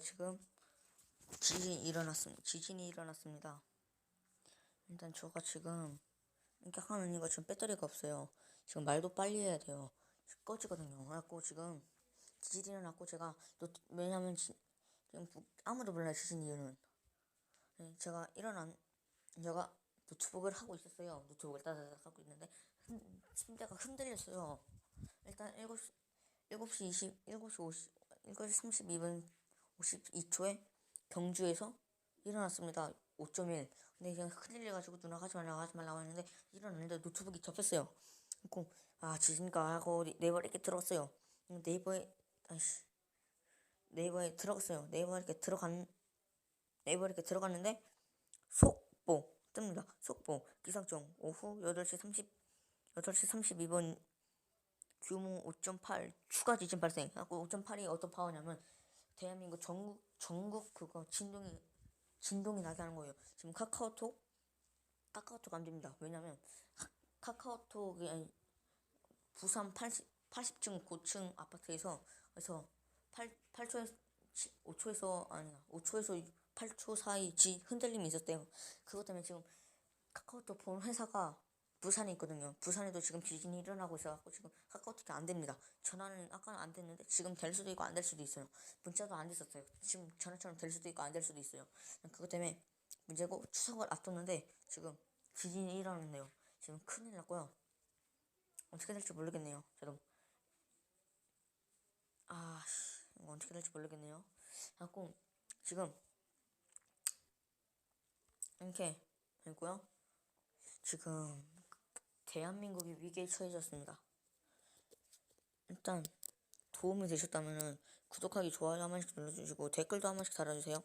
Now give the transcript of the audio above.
지금 지진이 일어났습니다. 지진이 일어났습니다. 일단 저가 지금 이렇게 하는 이유가 지금 배터리가 없어요. 지금 말도 빨리 해야 돼요. 꺼지거든요. 그래갖고 지금 지진이 일어났고 제가 노, 왜냐면 지, 지금 부- 아무도 몰라요 지진 이유는. 네, 제가 일어난 제가 노트북을 하고 있었어요. 노트북을 따다닥 하고 있는데 흔, 침대가 흔들렸어요. 일단 7시 7시 20 7시 50 7시 32분 52초에 경주에서 일어났습니다. 5.1. 근데 그냥 흔들려가지고 누나 가지 말라고 하지 말라고 했는데 일어났는데 노트북이 접혔어요. 그리고 아 지진가 하고 네이버에 이렇게 들어갔어요. 네이버에 아이씨 네이버에 들어갔어요. 네이버에 이렇게 들어간 네이버에 이렇게 들어갔는데 속보 뜹니다. 속보 기상청 오후 8시 30 8시 32분 규모 5.8 추가 지진 발생. 하고 5.8이 어떤 파워냐면 대한민국 전국 전국 그거 진동이 진동이 나게 하는 거예요. 지금 카카오톡 카카오톡 안 됩니다. 왜냐면 카- 카카오톡이 아니, 부산 80 80층 고층 아파트에서 그래서 8 8초에서 5초에서 아니야 5초에서 8초 사이 지 흔들림이 있었대요. 그것 때문에 지금 카카오톡 본 회사가 부산에 있거든요. 부산에도 지금 지진이 일어나고 있어갖고 지금 카카오톡이 안 됩니다. 전화는 아까는 안 됐는데 지금 될 수도 있고 안 될 수도 있어요. 문자도 안 됐었어요. 지금 전화처럼 될 수도 있고 안 될 수도 있어요. 그것 때문에 문제고 추석을 앞뒀는데 지금 지진이 일어났네요. 지금 큰일 났고요. 어떻게 될지 모르겠네요. 저도 아 씨, 이거 어떻게 될지 모르겠네요. 갖고 지금 이렇게 됐고요. 지금 대한민국이 위기에 처해졌습니다. 일단 도움이 되셨다면은 구독하기, 좋아요 한 번씩 눌러주시고 댓글도 한 번씩 달아주세요.